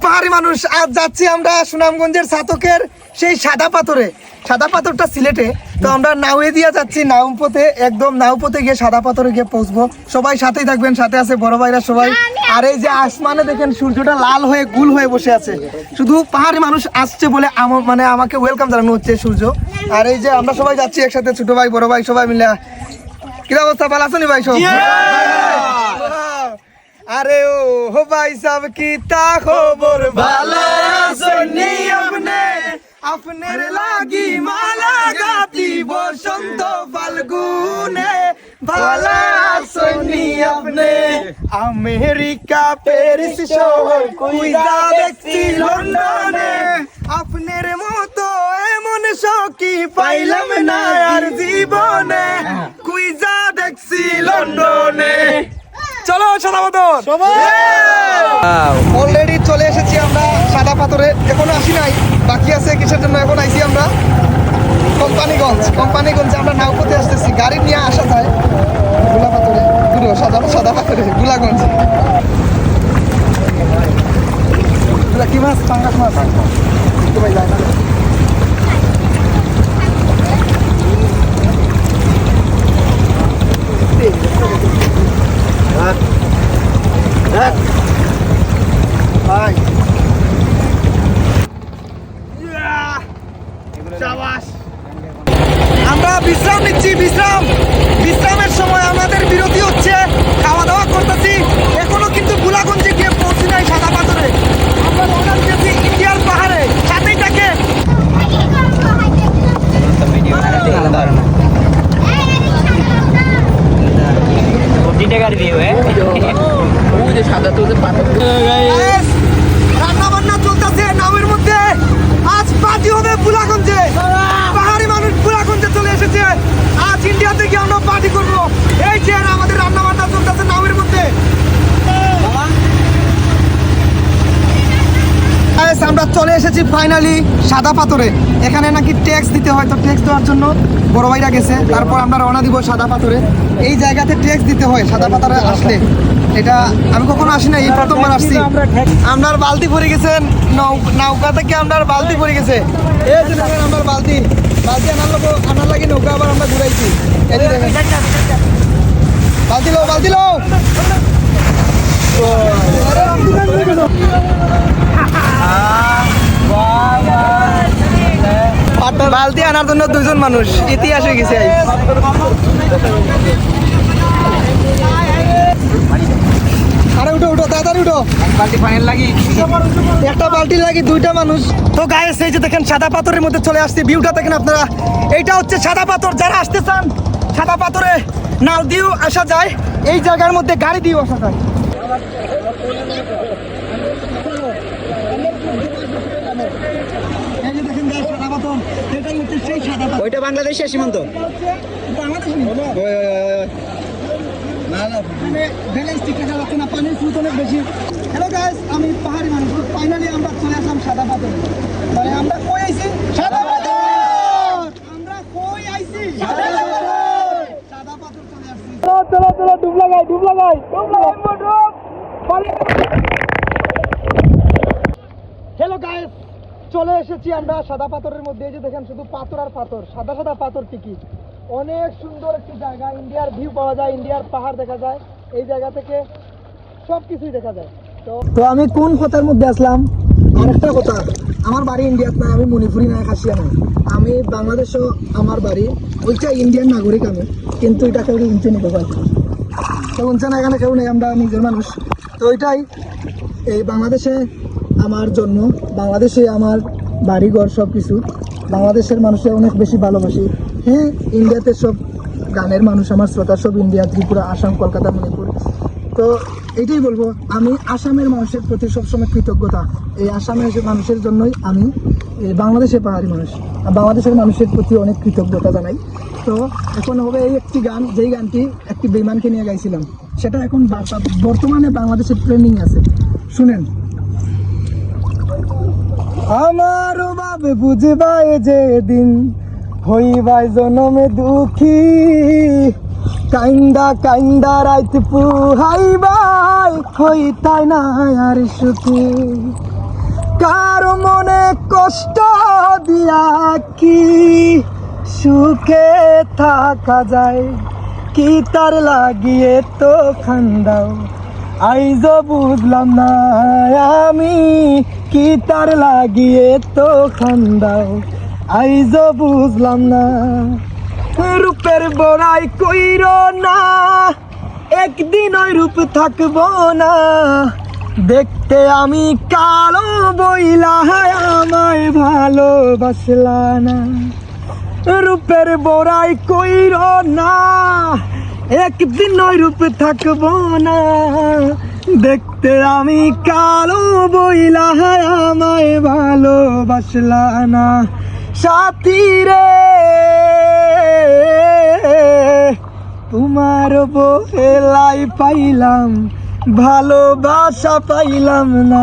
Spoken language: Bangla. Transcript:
মানুষ। আজ যাচ্ছি আমরা সুনামগঞ্জের সাতকের সেই সাদা পাথরে। সাদা পাথরটা সিলেটে। তো আমরা নাওয়ে দিয়া যাচ্ছি নাউপথে একদম নাউপথে গিয়ে সাদা পাথরে গিয়ে পৌঁছবো। সবাই সাথেই থাকবেন, সাথে আছে বড় ভাইরা সবাই। আর এই যে আসমানে দেখেন সূর্যটা লাল হয়ে গুল হয়ে বসে আছে। শুধু পাহাড়ি মানুষ আসছে বলে আমা- মানে আমাকে ওয়েলকাম জানানো হচ্ছে সূর্য। আর এই যে আমরা সবাই যাচ্ছি একসাথে, ছোট ভাই, বড় ভাই সবাই মিলে। কি অবস্থা? ভালো আছো নি ভাই সব? আরে ও হো ভাই সব কি তা খবর? ভালো শুনি আপনি আপনার লাগি মালা গাতি বসন্ত ফাল্গুনে। ভালো শুনি আপনি আমেরিকা প্যারিস শহর কুইজা দেখছি লন্ডনে। আপনার মতো এমন সখী পাইলাম না আর জীবনে। কুইজা দেখছি লন্ডনে। চলো সাদা পাথর অলরেডি চলে এসেছি আমরা সাদা পাথরে। এখনও আসি নাই বাকি আছে কিসের জন্য এখন আইছি আমরা? কোম্পানিগঞ্জ কোম্পানিগঞ্জে আমরা নাওপথে আসতেছি গাড়ি নিয়ে আসা যায়গুলা পাথরে পুরো সাদা সাদা পাথরে গুলাগঞ্জ এগুলা কি মাছ পাঙ্গাস মাছ তো ভাই যায় না। ভাই আমরা বিশ্রাম। বিশ্রামের সময় আমাদের বিরতি হচ্ছে। খাওয়া দাওয়া করতেছি। এখনও কিন্তু গোলাগঞ্জে গিয়ে পৌঁছি নাই সাদা পাথরে। ইন্ডিয়ার পাহাড়ে। সাথেই থাকে রান্না বান্না চলতেছে নামের মধ্যে। আজ পার্টি হবে বুলাগঞ্জে পাহাড়ি মানুষ বুলাগঞ্জে চলে এসেছে আজ ইন্ডিয়া থেকে আমরা পার্টি করব এই যে আমাদের রান্না বান্না চলতেছে নামের মধ্যে Guys, আমরা চলে এসেছি ফাইনালি সাদা পাথরে। এখানে নাকি ট্যাক্স দিতে হয় তো ট্যাক্স দেওয়ার জন্য বড় ভাইরা গেছে। তারপর আমরা রওনা দিব সাদা পাথরে। এই জায়গাতে ট্যাক্স দিতে হয় সাদা পাথরে আসলে। এটা আমি কখনো আসি না এই প্রথমবার আসছি। আপনার বালতি ভরে গেছেন নৌকা থেকে আপনার বালতি ভরে গেছে। এই যে দেখেন আমার বালতি। বালতি আনার লোক আনার লাগে নৌকা আবার আমরা ঘুরাইছি। এই যে দেখেন। বালতি লো বালতি লো বালতি আনার জন্য দুজন মানুষ। ইতিহাসে গেছে উঠো উঠো বালতি একটা বালতি লাগে দুইটা মানুষ। তো গায়ে যে দেখেন সাদা পাথরের মধ্যে চলে আসছে ভিউটা দেখেন আপনারা। এইটা হচ্ছে সাদা পাথর। যারা আসতে চান সাদা পাথরে নাল দিয়েও আসা যায়। এই জায়গার মধ্যে গাড়ি দিয়েও আসা যায়। পাথর এটাই হচ্ছে সেই সাদা ওইটা বাংলাদেশের সীমান্ত। বাংলাদেশ মানে ব্যালেন্স ঠিক রাখা যাচ্ছে না পানির স্রোত অনেক বেশি। হ্যালো গাইস আমি পাহাড়ি মানুষ ফাইনালি আমরা চলে আসলাম সাদা পাথরে মানে আমরা কই আইছি? সাদা পাথর আমরা কই আইছি? সাদা পাথর সাদা পাথর চলে আসছি। চলো চলো চলো ডুব লাগাই ডুব লাগাই ডুব লাগাই। ডুব হ্যালো গাইস চলে এসেছি আমরা সাদা পাথরের মধ্যে যে দেখেন শুধু পাথর আর পাথর, সাদা সাদা পাথর টিকি অনেক সুন্দর একটি জায়গা, ইন্ডিয়ার ভিউ পাওয়া যায়, ইন্ডিয়ার পাহাড় দেখা যায়, এই জায়গা থেকে সব কিছুই দেখা যায়। তো তো আমি কোন কথার মধ্যে আসলাম? আরেকটা কথা, আমার বাড়ি ইন্ডিয়াত না, আমি মণিপুরি না খাসিয়া না আমি বাংলাদেশও আমার বাড়ি ওইটা ইন্ডিয়ান নাগরিক আমি, কিন্তু এটা কেউ ইনতে নিতে পারি তো উনছে না, এখানে কেউ নেই, আমরা নিজের মানুষ। তো ওইটাই এই বাংলাদেশে আমার জন্য, বাংলাদেশে আমার বাড়িঘর সব কিছু বাংলাদেশের মানুষে অনেক বেশি ভালোবাসি। হ্যাঁ ইন্ডিয়াতে সব গানের মানুষ আমার শ্রোতা, সব ইন্ডিয়া, ত্রিপুরা, আসাম, কলকাতা, মণিপুর। তো এটাই বলব, আমি আসামের মানুষের প্রতি সবসময় কৃতজ্ঞতা। এই আসামের মানুষের জন্যই আমি এই বাংলাদেশের পাহাড়ি মানুষ, আর বাংলাদেশের মানুষের প্রতি অনেক কৃতজ্ঞতা জানাই। তো এখন হবে এই একটি গান, যেই গানটি একটি বিমানকে নিয়ে গাইছিলাম। সেটা এখন বর্তমানে বাংলাদেশের ট্রেনিং আছে। শুনেন। আমার বাবে বুঝবাই যে দিন হইবাই জনমে দুঃখী। কাইন্দা কাইন্দা রাইত পুহাইবাই হই তাই না আর সুখী। কষ্ট দিয়া কি সুখে থাকা যায়? কি তার লাগিয়ে তো খান্দাও? আইজ বুঝলাম না আমি কি তার লাগিয়ে তো খান্দাও আইজ বুঝলাম না, রূপের বড়াই কইর না, একদিন ওই রূপ থাকব না। দেখতে আমি কালো বইলা, আমায় ভালোবাসলা না। রূপের বড়াই কইর না একদিন ওই রূপে থাকব না। দেখতে আমি কালো বইলা আমায় ভালোবাসলা না। সাথী রে, তোমার বহেলাই পাইলাম, ভালোবাসা পাইলাম না।